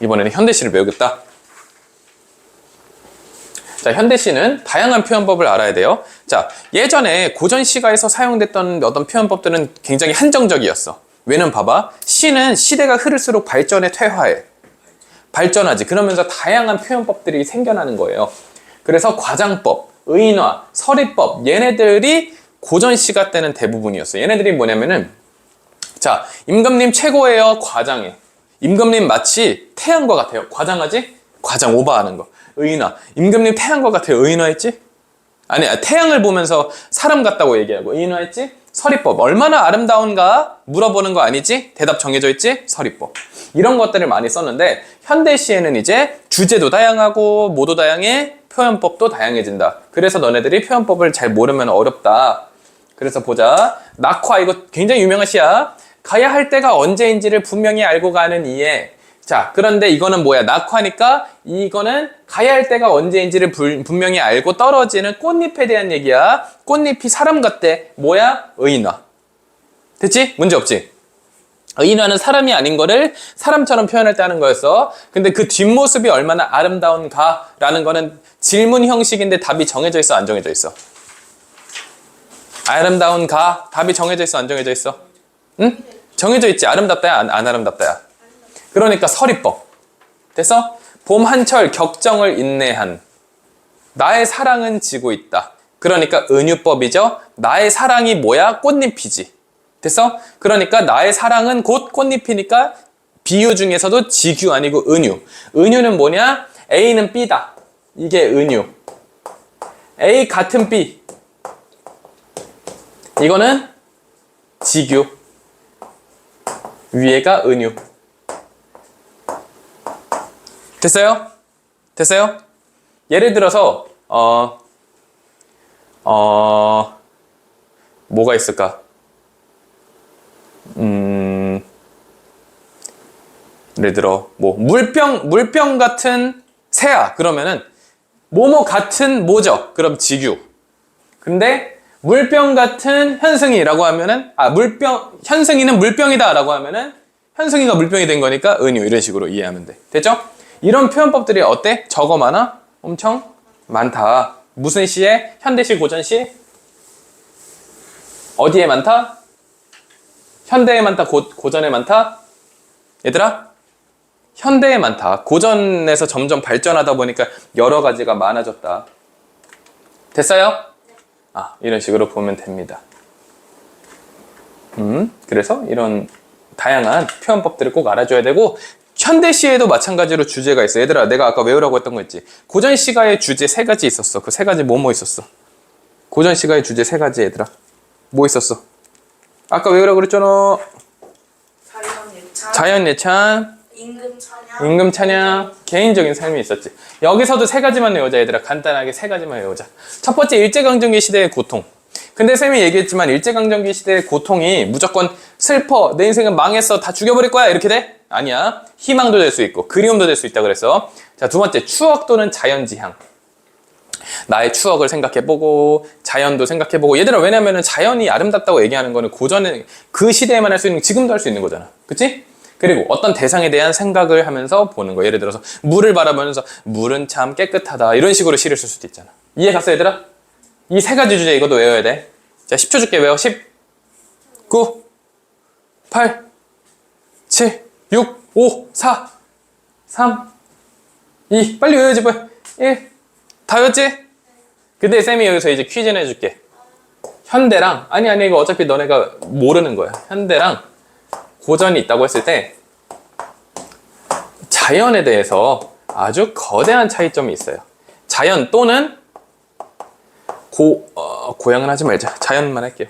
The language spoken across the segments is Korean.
이번에는 현대시를 배우겠다. 자, 현대시는 다양한 표현법을 알아야 돼요. 자, 예전에 고전 시가에서 사용됐던 어떤 표현법들은 굉장히 한정적이었어. 왜냐면 봐봐. 시는 시대가 흐를수록 발전에 퇴화해. 발전하지. 그러면서 다양한 표현법들이 생겨나는 거예요. 그래서 과장법, 의인화, 서리법, 얘네들이 고전 시가 때는 대부분이었어요. 얘네들이 뭐냐면은 자, 임금님 최고예요. 과장해. 임금님 마치 태양과 같아요. 과장하지? 과장 오버하는 거. 의인화. 임금님 태양과 같아요. 의인화했지? 아니, 아, 태양을 보면서 사람 같다고 얘기하고 의인화했지? 서리법. 얼마나 아름다운가 물어보는 거 아니지? 대답 정해져 있지? 서리법. 이런 것들을 많이 썼는데 현대 시에는 이제 주제도 다양하고 모도 다양해 표현법도 다양해진다. 그래서 너네들이 표현법을 잘 모르면 어렵다. 그래서 보자. 낙화 이거 굉장히 유명한 시야. 가야 할 때가 언제인지를 분명히 알고 가는 이에 자 그런데 이거는 뭐야? 낙화니까 이거는 가야 할 때가 언제인지를 불- 분명히 알고 떨어지는 꽃잎에 대한 얘기야. 꽃잎이 사람 같대. 뭐야? 의인화. 됐지? 문제 없지? 의인화는 사람이 아닌 거를 사람처럼 하는 거였어. 근데 그 뒷모습이 얼마나 아름다운가 라는 거는 질문 형식인데 답이 정해져 있어? 안 정해져 있어? 아름다운가? 답이 정해져 있어? 안 정해져 있어 응? 정해져 있지. 아름답다야, 안, 안 아름답다야. 그러니까 서리법. 됐어? 봄 한철 격정을 인내한. 나의 사랑은 지고 있다. 그러니까 은유법이죠. 나의 사랑이 뭐야? 꽃잎이지. 됐어? 그러니까 나의 사랑은 곧 꽃잎이니까 비유 중에서도 지규 아니고 은유. 은유는 뭐냐? A는 B다. 이게 은유. A 같은 B. 이거는 지규. 위에가 은유. 됐어요? 됐어요? 예를 들어서 어, 어, 뭐가 있을까? 음, 예를 들어 뭐 물병 물병 같은 새야 그러면은 뭐뭐 같은 뭐죠? 그럼 지규. 근데 물병 같은 현승이라고 하면은 아 물병 현승이는 물병이다라고 하면은 현승이가 물병이 된 거니까 은유 이런 식으로 이해하면 돼. 됐죠? 이런 표현법들이 어때? 적어 많아? 엄청 많다. 무슨 시에? 현대시 고전시? 어디에 많다? 현대에 많다? 고, 고전에 많다? 얘들아? 현대에 많다. 고전에서 점점 발전하다 보니까 여러 가지가 많아졌다. 됐어요? 아, 이런 식으로 보면 됩니다. 음, 그래서 이런 다양한 표현법들을 꼭 알아줘야 되고, 현대시에도 마찬가지로 주제가 있어. 얘들아, 내가 아까 외우라고 했던 거 있지? 고전 시가의 주제 세 가지 있었어. 그 세 가지 뭐뭐 있었어? 고전 시가의 주제 세 가지 얘들아. 뭐 있었어? 아까 외우라고 그랬잖아. 자연 예찬, 자연 예찬, 임금 찬양, 임금 찬양, 개인적인 삶이 있었지. 여기서도 세 가지만 외우자, 얘들아. 간단하게 세 가지만 외우자. 첫 번째, 일제강점기 시대의 고통. 근데 쌤이 얘기했지만 일제강점기 시대의 고통이 무조건 슬퍼, 내 인생은 망했어, 다 죽여버릴 거야, 이렇게 돼? 아니야. 희망도 될 수 있고, 그리움도 될 수 있다 그랬어. 자, 두 번째, 추억 또는 자연지향. 나의 추억을 생각해보고 자연도 생각해보고 얘들아 왜냐면은 자연이 아름답다고 얘기하는 거는 고전에 그 시대에만 할 수 있는 지금도 할 수 있는 거잖아 그치? 그리고 어떤 대상에 대한 생각을 하면서 보는 거 예를 들어서 물을 바라보면서 물은 참 깨끗하다. 이런 식으로 시를 쓸 수도 있잖아. 이해 갔어 얘들아? 이 세 가지 주제 이것도 외워야 돼 자 10초 줄게. 외워. 10 9 8 7 6 5 4 3 2 빨리 외워야지 빨리. 1 다 외웠지? 근데 쌤이 여기서 이제 퀴즈 내줄게. 현대랑, 아니, 아니, 이거 어차피 너네가 모르는 거야. 현대랑 고전이 있다고 했을 때, 자연에 대해서 아주 거대한 차이점이 있어요. 자연 또는 고, 어, 고향은 하지 말자. 자연만 할게요.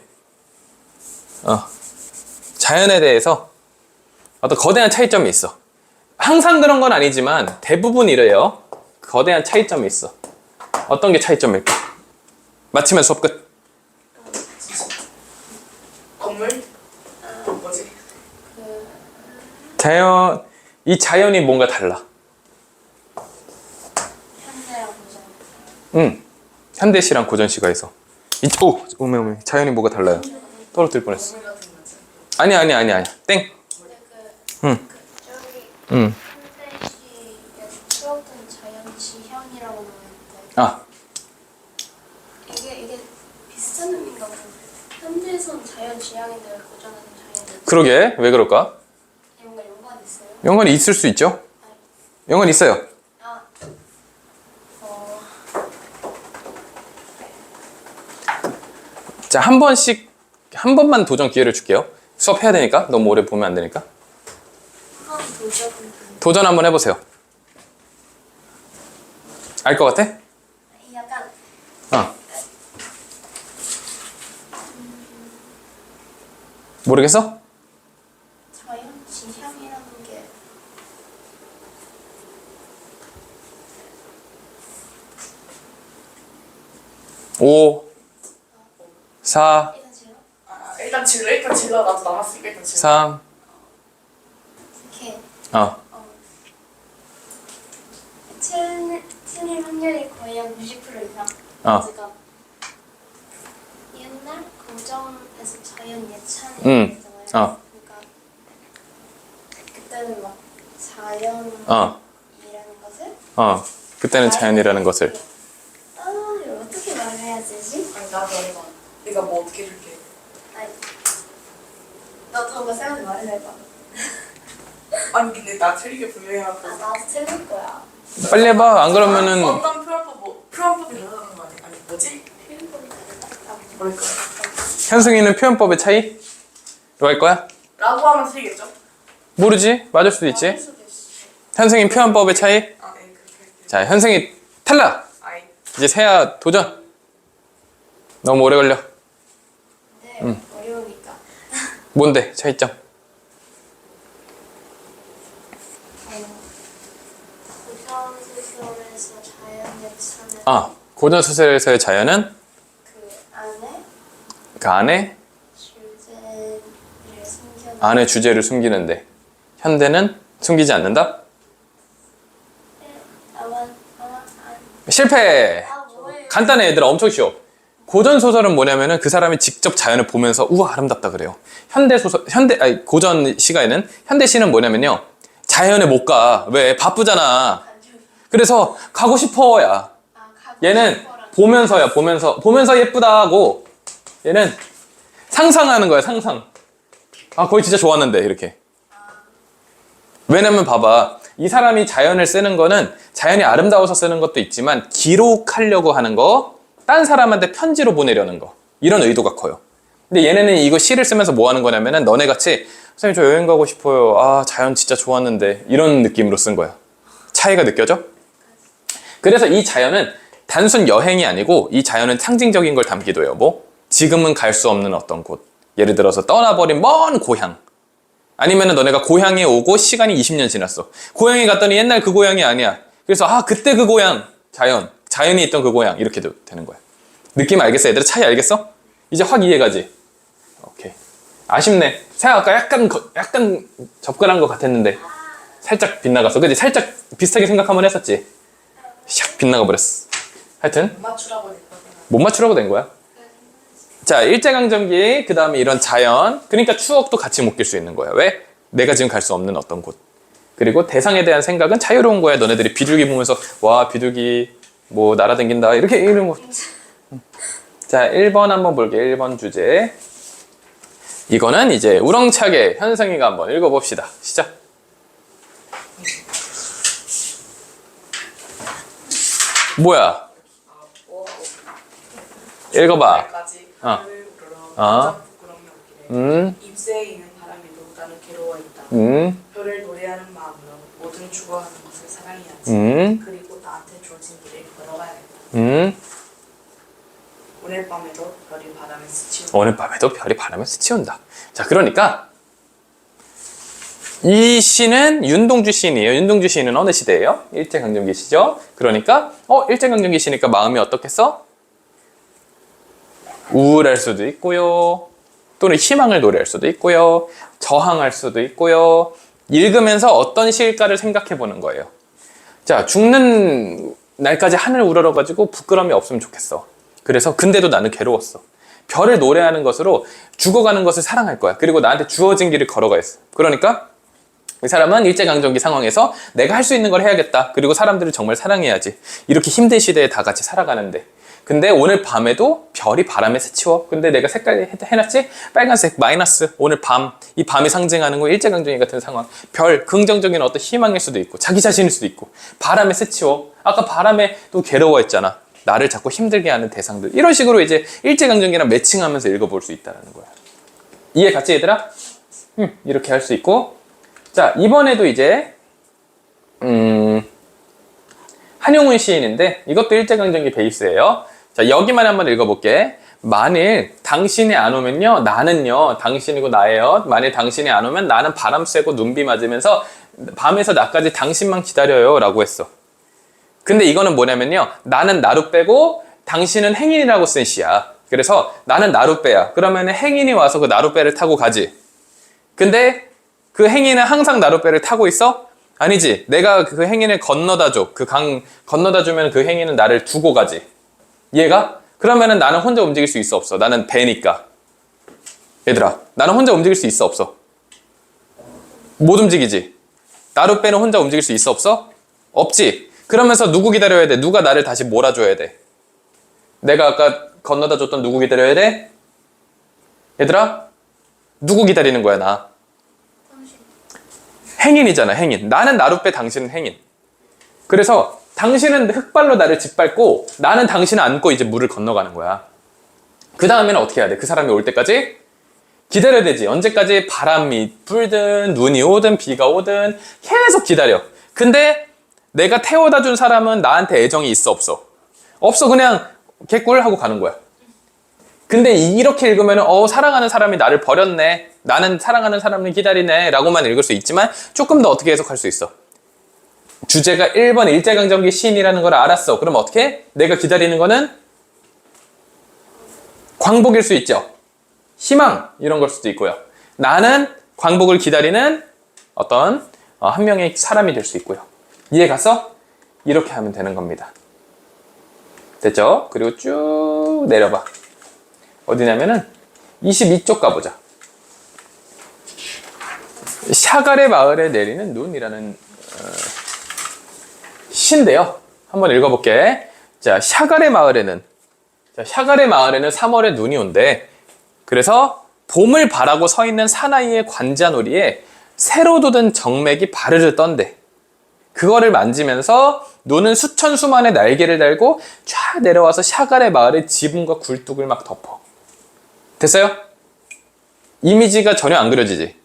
어. 자연에 대해서 어떤 거대한 차이점이 있어. 항상 그런 건 아니지만 대부분 이래요. 거대한 차이점이 있어. 어떤 게 차이점일까? 맞히면 수업 끝. 건물, 또 뭐지? 자연 이 자연이 뭔가 달라. 응. 현대시랑 고전시가에서. 오! 오메 오메. 자연이 뭐가 달라요. 떨어뜨릴 뻔했어. 아니 아니 아니 아니. 땡. 응. 응. 아. 그러게 왜 그럴까? 연관? 연관이 있을 수 있죠? 연관 있어요. 자, 한 번씩, 한 번만 도전 기회를 줄게요. 수업해야 되니까. 너무 오래 보면 안 되니까. 한 도전 한번 해보세요. 알 것 같아? 약간 어. 모르겠어? 자연 지향 5 4 일단 질러 일단 질러 나도 남았으니까 일단 질러 3 이렇게 아. 어. 틀- 틀릴 확률이 거의 한 90% 이상. 어. 제가 옛날 고정에서 자연 예찬이 음. 있잖아요. 어. 그러니까 그때는 막 자연이라는 아. 어. 것을 어. 그때는 자연이라는 것을 아 이거 말해야 되지? 아니 나도 해봐. 내가 뭐 어떻게 해줄게. 아니 너더 뭐 생각해 말해봐. 아니 근데 나 틀리게 분명히 하고. 아 나도 틀릴 거야. 빨리 해봐. 안 그러면은 어떤 표현법 뭐 표현법이 다르다는 거 아니야? 아니 뭐지? 뭘까? 현승이는 표현법의 차이? 로할 거야? 라고 하면 틀리겠죠? 모르지. 맞을 수도 할 있지. 현승이 표현법의 차이? 아, 네 그렇게 할게요. 자, 현승이 탈락. 아이 이제 세야 도전. 너무 오래 걸려. 네 어려우니까. 뭔데? 차이점. 예찬을 아, 고전 소설에서의 자연은 그 안에 그 안에 주제를 숨겨 안에 주제를 숨기는데 현대는 숨기지 않는다? 아마 아마 안. 실패. 아? 간단해 얘들아 엄청 쉬워. 고전 소설은 뭐냐면은 그 사람이 직접 자연을 보면서 우와 아름답다 그래요. 현대 소설 현대 아니 고전 시가에는 현대 시는 뭐냐면요 자연에 못 가. 왜 바쁘잖아. 그래서 가고 싶어야. 얘는 보면서야 보면서 보면서 예쁘다 하고 얘는 상상하는 거야 상상. 아 거기 진짜 좋았는데 이렇게. 왜냐면 봐봐 이 사람이 자연을 쓰는 거는 자연이 아름다워서 쓰는 것도 있지만 기록하려고 하는 거, 딴 사람한테 편지로 보내려는 거 이런 의도가 커요. 근데 얘네는 이거 시를 쓰면서 뭐 하는 거냐면은 너네 같이 선생님 저 여행 가고 싶어요. 아 자연 진짜 좋았는데 이런 느낌으로 쓴 거야. 차이가 느껴져? 그래서 이 자연은 단순 여행이 아니고 이 자연은 상징적인 걸 담기도 해요. 뭐 지금은 갈 수 없는 어떤 곳. 예를 들어서 떠나버린 먼 고향. 아니면 은 너네가 고향에 오고 시간이 20년 지났어. 고향에 갔더니 옛날 그 고향이 아니야. 그래서 아 그때 그 고향 자연 자연이 있던 그 고향 이렇게도 되는 거야. 느낌 알겠어? 얘들아 차이 알겠어? 이제 확 이해가지. 오케이. 아쉽네. 생각 아까 약간 거- 약간 접근한 것 같았는데 살짝 빗나갔어. 그지? 살짝 비슷하게 생각 한번 했었지. 샥 빗나가 버렸어. 하여튼 못 맞추라고 했거든. 못 맞추라고 된 거야. 자, 일제강점기, 그 다음에 이런 자연, 그러니까 추억도 같이 묶일 수 있는 거야. 왜? 내가 지금 갈 수 없는 어떤 곳. 그리고 대상에 대한 생각은 자유로운 거야. 너네들이 비둘기 보면서, 와, 비둘기, 뭐, 날아다닌다. 이렇게 이런 거. 자, 1번 한번 볼게. 1번 주제. 이거는 이제 우렁차게 현성이가 한번 읽어봅시다. 시작. 뭐야? 읽어봐. 어. 어. 어. 음, 입새에 있는 바람에도 나는 괴로워했다 음, 별을 노래하는 마음으로 모든 죽어가는 것을 사랑해야지 음, 그리고 나한테 주어진 길을 걸어가야겠다 음. 오늘 밤에도 별이 바람에 스치고 오늘 밤에도 별이 바람을 스치운다. 자, 그러니까 이 시는 윤동주 시인이에요. 윤동주 시인은 어느 시대예요? 일제강점기 시죠. 그러니까 어 일제강점기 시니까 마음이 어떻겠어? 우울할 수도 있고요. 또는 희망을 노래할 수도 있고요. 저항할 수도 있고요. 읽으면서 어떤 시일까를 생각해 보는 거예요. 자, 죽는 날까지 하늘 우러러 가지고 부끄러움이 없으면 좋겠어. 그래서 근데도 나는 괴로웠어. 별을 노래하는 것으로 죽어가는 것을 사랑할 거야. 그리고 나한테 주어진 길을 걸어가겠어. 그러니까 이 사람은 일제강점기 상황에서 내가 할 수 있는 걸 해야겠다. 그리고 사람들을 정말 사랑해야지. 이렇게 힘든 시대에 다 같이 살아가는데. 근데 오늘 밤에도 별이 바람에 스치워. 근데 내가 색깔 해- 해놨지? 빨간색, 마이너스. 오늘 밤. 이 밤이 상징하는 거 일제강점기 같은 상황. 별, 긍정적인 어떤 희망일 수도 있고, 자기 자신일 수도 있고, 바람에 스치워. 아까 바람에 또 괴로워했잖아. 나를 자꾸 힘들게 하는 대상들. 이런 식으로 이제 일제강점기랑 매칭하면서 읽어볼 수 있다는 거야. 이해 갔지, 얘들아? 음, 이렇게 할 수 있고. 자, 이번에도 이제, 음, 한용운 시인인데, 이것도 일제강점기 베이스예요. 자, 여기만 한번 읽어볼게. 만일 당신이 안 오면요, 나는요, 당신이고 나예요. 만일 당신이 안 오면 나는 바람 쐬고 눈비 맞으면서 밤에서 나까지 당신만 기다려요. 라고 했어. 근데 이거는 뭐냐면요, 나는 나루 빼고 당신은 행인이라고 쓴 시야. 그래서 나는 나룻배야. 그러면 행인이 와서 그 나룻배를 타고 가지. 근데 그 행인은 항상 나룻배를 타고 있어? 아니지. 내가 그 행인을 건너다 줘. 그 강 건너다 주면 그 행인은 나를 두고 가지. 얘가? 그러면은 나는 혼자 움직일 수 있어 없어? 나는 배니까. 얘들아, 나는 혼자 움직일 수 있어 없어? 못 움직이지. 나룻배는 혼자 움직일 수 있어 없어? 없지. 그러면서 누구 기다려야 돼? 누가 나를 다시 몰아줘야 돼? 내가 아까 건너다 줬던 누구 기다려야 돼? 얘들아, 누구 기다리는 거야 나? 당신. 행인이잖아, 행인. 나는 나룻배, 당신은 행인. 그래서 당신은 흙발로 나를 짓밟고 나는 당신을 안고 이제 물을 건너가는 거야. 그 다음에는 어떻게 해야 돼? 그 사람이 올 때까지 기다려야 되지. 언제까지 바람이 불든 눈이 오든 비가 오든 계속 기다려. 근데 내가 태워다 준 사람은 나한테 애정이 있어 없어? 없어 그냥 개꿀 하고 가는 거야. 근데 이렇게 읽으면 어 사랑하는 사람이 나를 버렸네. 나는 사랑하는 사람을 기다리네. 라고만 읽을 수 있지만 조금 더 어떻게 해석할 수 있어. 주제가 1번 일제강점기 시인이라는 걸 알았어. 그럼 어떻게? 내가 기다리는 거는 광복일 수 있죠. 희망 이런 걸 수도 있고요. 나는 광복을 기다리는 어떤 어, 한 명의 사람이 될 수 있고요. 이해 갔어? 이렇게 하면 되는 겁니다. 됐죠? 그리고 쭉 내려봐. 어디냐면은 22쪽 가보자. 샤갈의 마을에 내리는 눈이라는 어, 시인데요. 한번 읽어볼게. 자, 샤갈의 마을에는 자, 샤갈의 마을에는 3월에 눈이 온대. 그래서 봄을 바라고 서 있는 사나이의 관자놀이에 새로 돋은 정맥이 바르르 떤대. 그거를 만지면서 노는 수천 수만의 날개를 달고 쫙 내려와서 샤갈의 마을의 지붕과 굴뚝을 막 덮어. 됐어요? 이미지가 전혀 안 그려지지.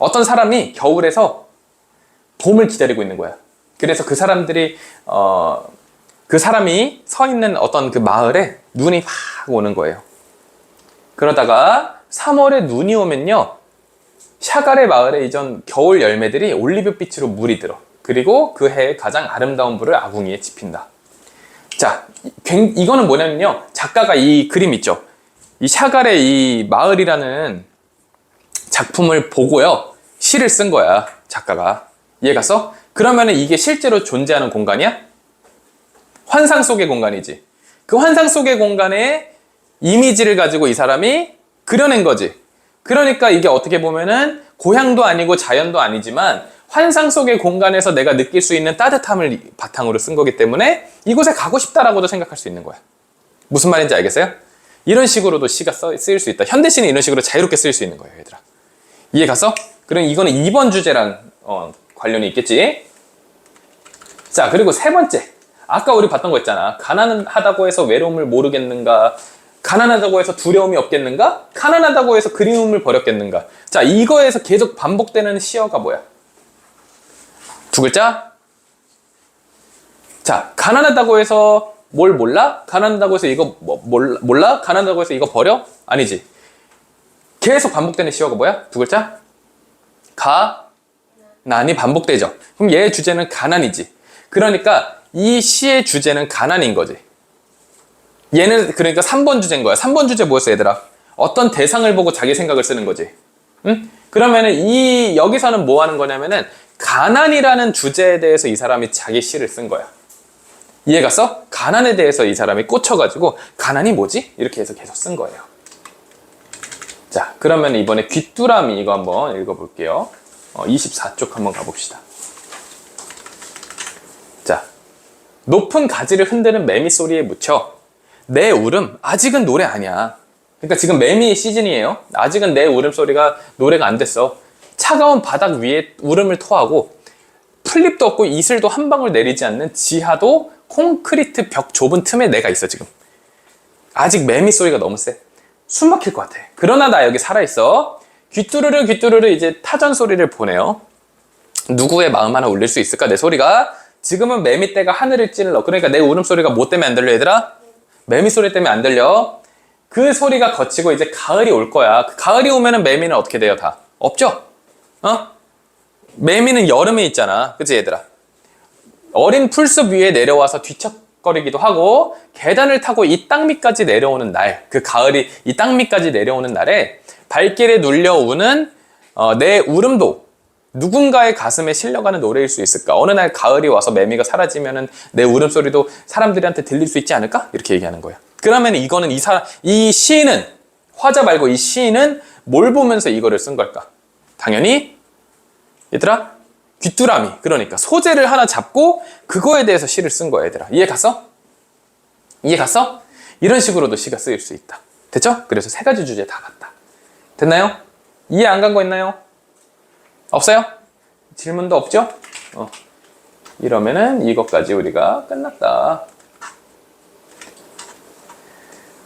어떤 사람이 겨울에서 봄을 기다리고 있는 거야. 그래서 그 사람들이 어, 그 사람이 서 있는 어떤 그 마을에 눈이 막 오는 거예요. 그러다가 3월에 눈이 오면요. 샤갈의 마을에 이전 겨울 열매들이 올리브빛으로 물이 들어. 그리고 그 해의 가장 아름다운 불을 아궁이에 지핀다. 자, 굉- 이거는 뭐냐면요. 작가가 이 그림 있죠. 이 샤갈의 이 마을이라는 작품을 보고요. 시를 쓴 거야. 작가가. 이해 갔어? 그러면은 이게 실제로 존재하는 공간이야? 환상 속의 공간이지. 그 환상 속의 공간에 이미지를 가지고 이 사람이 그려낸 거지. 그러니까 이게 어떻게 보면은 고향도 아니고 자연도 아니지만 환상 속의 공간에서 내가 느낄 수 있는 따뜻함을 바탕으로 쓴 거기 때문에 이곳에 가고 싶다라고도 생각할 수 있는 거야. 무슨 말인지 알겠어요? 이런 식으로도 시가 써- 쓰일 수 있다. 현대시는 이런 식으로 자유롭게 쓰일 수 있는 거예요, 얘들아. 이해 갔어? 그럼 이거는 2번 주제랑 어, 관련이 있겠지? 자, 그리고 세 번째. 아까 우리 봤던 거 있잖아. 가난하다고 해서 외로움을 모르겠는가? 가난하다고 해서 두려움이 없겠는가? 가난하다고 해서 그리움을 버렸겠는가? 자, 이거에서 계속 반복되는 시어가 뭐야? 두 글자? 자, 가난하다고 해서 뭘 몰라? 가난하다고 해서 이거 뭐, 몰라? 몰라? 가난하다고 해서 이거 버려? 아니지. 계속 반복되는 시어가 뭐야? 두 글자? 가, 난이 반복되죠. 그럼 얘의 주제는 가난이지. 그러니까 이 시의 주제는 가난인 거지. 얘는 그러니까 3번 주제인 거야. 3번 주제 뭐였어, 얘들아? 어떤 대상을 보고 자기 생각을 쓰는 거지. 응? 그러면은 이 여기서는 뭐 하는 거냐면은 가난이라는 주제에 대해서 이 사람이 자기 시를 쓴 거야. 이해 갔어? 가난에 대해서 이 사람이 꽂혀가지고 가난이 뭐지? 이렇게 해서 계속 쓴 거예요. 자, 그러면 이번에 귀뚜라미 이거 한번 읽어볼게요. 어, 24쪽 한번 가봅시다. 자, 높은 가지를 흔드는 매미 소리에 묻혀 내 울음 아직은 노래 아니야. 그러니까 지금 매미 시즌이에요. 아직은 내 울음 소리가 노래가 안 됐어. 차가운 바닥 위에 울음을 토하고 풀립도 없고 이슬도 한 방울 내리지 않는 지하도 콘크리트 벽 좁은 틈에 내가 있어 지금. 아직 매미 소리가 너무 세. 숨 막힐 것 같아. 그러나 나 여기 살아있어. 귀뚜루르 귀뚜루르 이제 타전 소리를 보내요. 누구의 마음 하나 울릴 수 있을까 내 소리가? 지금은 매미 떼가 하늘을 찔러. 그러니까 내 울음소리가 뭐 때문에 안 들려 얘들아? 매미 소리 때문에 안 들려. 그 소리가 거치고 이제 가을이 올 거야. 그 가을이 오면은 매미는 어떻게 돼요 다? 없죠? 어? 매미는 여름에 있잖아. 그치 얘들아? 어린 풀숲 위에 내려와서 뒤척거리기도 하고 계단을 타고 이 땅 밑까지 내려오는 날, 그 가을이 이 땅 밑까지 내려오는 날에 발길에 눌려 우는 어, 내 울음도 누군가의 가슴에 실려가는 노래일 수 있을까? 어느 날 가을이 와서 매미가 사라지면은 내 울음소리도 사람들한테 들릴 수 있지 않을까? 이렇게 얘기하는 거야. 그러면 이거는 이 사람, 이 시인은 화자 말고 이 시인은 뭘 보면서 이거를 쓴 걸까? 당연히 얘들아 귀뚜라미 그러니까 소재를 하나 잡고 그거에 대해서 시를 쓴 거야 얘들아 이해 갔어? 이해 갔어? 이런 식으로도 시가 쓰일 수 있다 됐죠? 그래서 세 가지 주제 다 봤다 됐나요? 이해 안 간 거 있나요? 없어요? 질문도 없죠? 어. 이러면은 이것까지 우리가 끝났다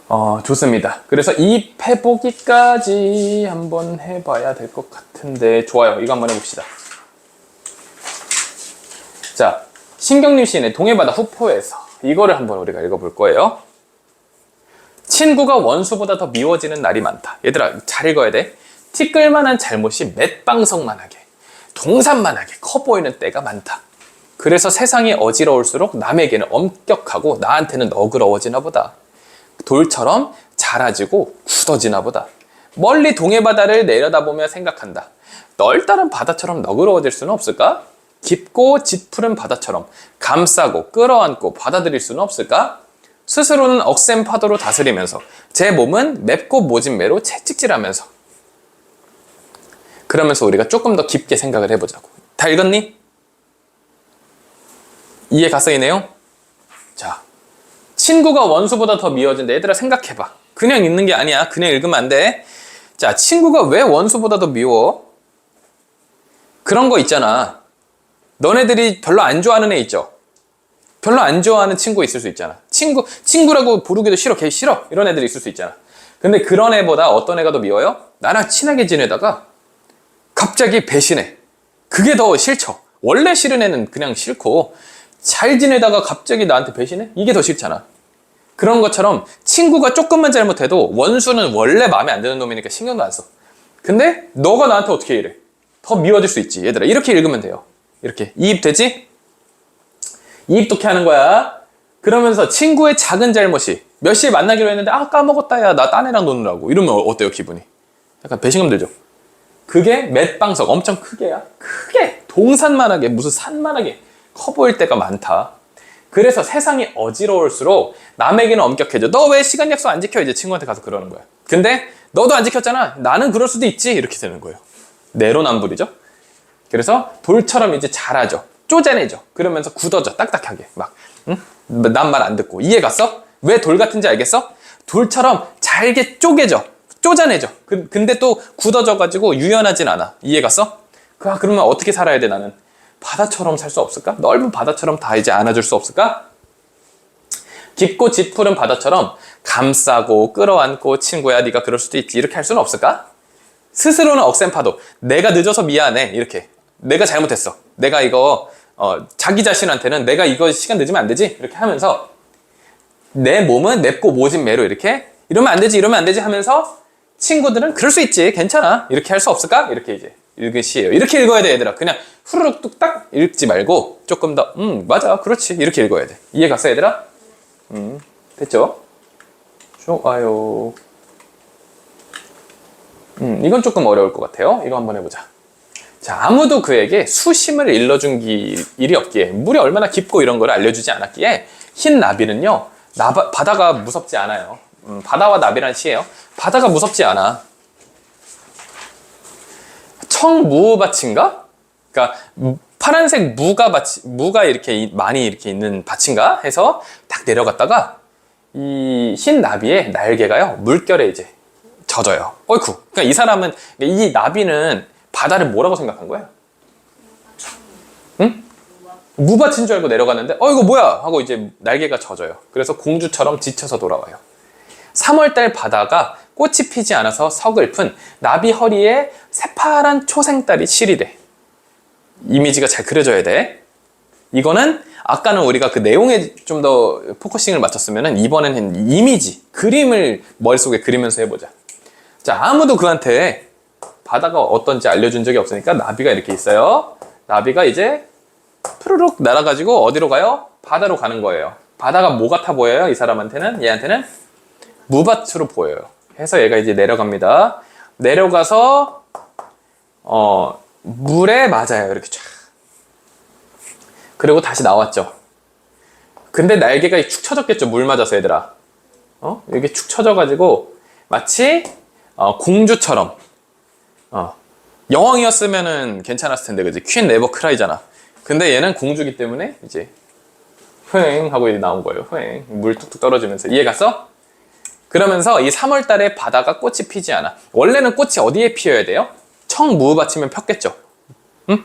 어, 좋습니다. 그래서 이 해보기까지 한번 해봐야 될 것 같은데, 좋아요. 이거 한번 해봅시다. 자, 신경림 시인의 동해바다 후포에서 이거를 한번 우리가 읽어볼 거예요. 친구가 원수보다 더 미워지는 날이 많다. 얘들아, 잘 읽어야 돼. 티끌만한 잘못이 맷방석만하게, 동산만하게 커 보이는 때가 많다. 그래서 세상이 어지러울수록 남에게는 엄격하고 나한테는 너그러워지나 보다. 돌처럼 자라지고 굳어지나 보다. 멀리 동해바다를 내려다보며 생각한다. 널따른 바다처럼 너그러워질 수는 없을까? 깊고 짙푸른 바다처럼 감싸고 끌어안고 받아들일 수는 없을까? 스스로는 억센 파도로 다스리면서 제 몸은 맵고 모진 매로 채찍질하면서 그러면서 우리가 조금 더 깊게 생각을 해보자고. 다 읽었니? 이해 갔어 이 내용? 자, 친구가 원수보다 더 미워진다. 얘들아 생각해봐. 그냥 읽는 게 아니야. 그냥 읽으면 안 돼. 자, 친구가 왜 원수보다 더 미워? 그런 거 있잖아. 너네들이 별로 안 좋아하는 애 있죠? 별로 안 좋아하는 친구 있을 수 있잖아. 친구, 친구라고 부르기도 싫어. 걔 싫어. 이런 애들이 있을 수 있잖아. 근데 그런 애보다 어떤 애가 더 미워요? 나랑 친하게 지내다가 갑자기 배신해. 그게 더 싫죠. 원래 싫은 애는 그냥 싫고 잘 지내다가 갑자기 나한테 배신해? 이게 더 싫잖아. 그런 것처럼 친구가 조금만 잘못해도 원수는 원래 마음에 안 드는 놈이니까 신경도 안 써. 근데 너가 나한테 어떻게 이래? 더 미워질 수 있지. 얘들아 이렇게 읽으면 돼요. 이렇게 이입 되지? 이입 독해 하는 거야. 그러면서 친구의 작은 잘못이 몇 시에 만나기로 했는데 아 까먹었다 야 나 딴 애랑 노느라고 이러면 어때요 기분이? 약간 배신감 들죠? 그게 맷방석 엄청 크게야. 크게 동산만하게 무슨 산만하게 커 보일 때가 많다. 그래서 세상이 어지러울수록 남에게는 엄격해져. 너 왜 시간 약속 안 지켜? 이제 친구한테 가서 그러는 거야. 근데 너도 안 지켰잖아. 나는 그럴 수도 있지. 이렇게 되는 거예요. 내로남불이죠. 그래서 돌처럼 이제 자라죠. 쪼잔해져. 그러면서 굳어져. 딱딱하게. 막난말 안 듣고. 이해 갔어? 왜 돌 같은지 알겠어? 돌처럼 잘게 쪼개져 쪼잔해져 그, 근데 또 굳어져가지고 유연하진 않아 이해 갔어? 그, 아, 그러면 어떻게 살아야 돼 나는 바다처럼 살 수 없을까? 넓은 바다처럼 다 이제 안아줄 수 없을까? 깊고 짙푸른 바다처럼 감싸고 끌어안고 친구야 네가 그럴 수도 있지 이렇게 할 수는 없을까? 스스로는 억센 파도 내가 늦어서 미안해 이렇게 내가 잘못했어 내가 이거 어, 자기 자신한테는 내가 이거 시간 늦으면 안 되지 이렇게 하면서 내 몸은 맵고 모진 매로 이렇게 이러면 안 되지 이러면 안 되지 하면서 친구들은 그럴 수 있지. 괜찮아. 이렇게 할 수 없을까? 이렇게 이제 읽은 시예요. 이렇게 읽어야 돼 얘들아. 그냥 후루룩 뚝딱 읽지 말고 조금 더 음 맞아. 그렇지. 이렇게 읽어야 돼. 이해 갔어 얘들아? 음 됐죠? 좋아요. 음 이건 조금 어려울 것 같아요. 이거 한번 해보자. 자 아무도 그에게 수심을 일러준 기, 일이 없기에 물이 얼마나 깊고 이런 걸 알려주지 않았기에 흰 나비는요 나바, 바다가 무섭지 않아요 음, 바다와 나비란 시예요 바다가 무섭지 않아 청무밭인가? 그러니까 무- 파란색 무가 밭 무가 이렇게 이- 많이 이렇게 있는 밭인가 해서 딱 내려갔다가 이 흰 나비의 날개가요 물결에 이제 젖어요. 어이쿠. 그러니까 이 사람은 이 나비는 바다를 뭐라고 생각한 거야? 응? 무밭인 줄 알고 내려갔는데 어 이거 뭐야 하고 이제 날개가 젖어요. 그래서 공주처럼 지쳐서 돌아와요. 3월달 바다가 꽃이 피지 않아서 서글픈 나비 허리에 새파란 초생달이 실이 돼. 이미지가 잘 그려져야 돼. 이거는 아까는 우리가 그 내용에 좀 더 포커싱을 맞췄으면 이번에는 이미지, 그림을 머릿속에 그리면서 해보자. 자, 아무도 그한테 바다가 어떤지 알려준 적이 없으니까 나비가 이렇게 있어요. 나비가 이제 푸르륵 날아가지고 어디로 가요? 바다로 가는 거예요. 바다가 뭐 같아 보여요? 이 사람한테는? 얘한테는? 무밭으로 보여요. 해서 얘가 이제 내려갑니다. 내려가서 어 물에 맞아요. 이렇게 쫙. 그리고 다시 나왔죠. 근데 날개가 축 처졌겠죠. 물 맞아서 얘들아. 어? 이게 축 처져가지고 마치 어, 공주처럼 어, 여왕이었으면은 괜찮았을 텐데 그지? 퀸 네버 크라이잖아. 근데 얘는 공주기 때문에 이제 휑 하고 이제 나온 거예요. 휑. 물 뚝뚝 떨어지면서 이해 갔어? 그러면서 이 3월 달에 바다가 꽃이 피지 않아. 원래는 꽃이 어디에 피어야 돼요? 청무밭이면 폈겠죠. 응?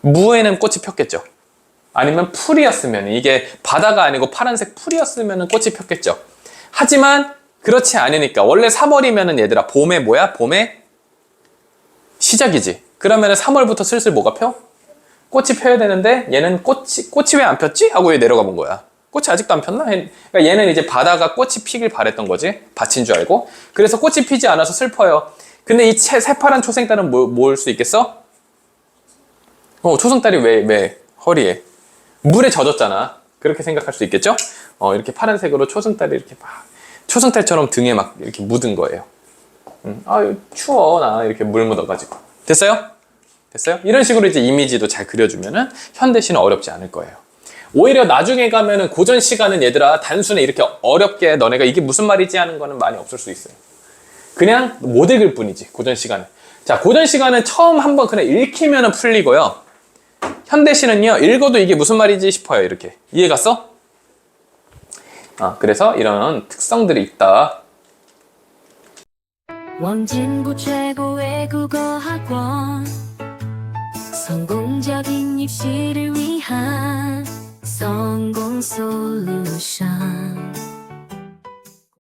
무에는 꽃이 폈겠죠. 아니면 풀이었으면 이게 바다가 아니고 파란색 풀이었으면 꽃이 폈겠죠. 하지만 그렇지 않으니까 원래 3월이면은 얘들아 봄에 뭐야? 봄에 시작이지. 그러면은 3월부터 슬슬 뭐가 펴? 꽃이 펴야 되는데 얘는 꽃이 꽃이 왜 안 폈지? 하고 얘 내려가 본 거야. 꽃이 아직도 안 폈나? 그러니까 얘는 이제 바다가 꽃이 피길 바랬던 거지. 밭인 줄 알고. 그래서 꽃이 피지 않아서 슬퍼요. 근데 이 채- 새파란 초생달은 뭐, 뭘수 있겠어? 어, 초생달이 왜, 왜 허리에? 물에 젖었잖아. 그렇게 생각할 수 있겠죠? 어, 이렇게 파란색으로 초승달이 이렇게 막, 초승달처럼 등에 막 이렇게 묻은 거예요. 음, 아유, 추워, 나. 이렇게 물 묻어가지고. 됐어요? 됐어요? 이런 식으로 이제 이미지도 잘 그려주면은 현대시는 어렵지 않을 거예요. 오히려 나중에 가면은 고전 시간은 얘들아 단순히 이렇게 어렵게 너네가 이게 무슨 말이지 하는 거는 많이 없을 수 있어요. 그냥 못 읽을 뿐이지 고전 시간은. 자 고전 시간은 처음 한번 그냥 읽히면은 풀리고요. 현대시는요 읽어도 이게 무슨 말이지 싶어요 이렇게 이해 갔어? 아 그래서 이런 특성들이 있다. 원진구 최고의 국어학원 성공적인 입시를 위한 성공 솔루션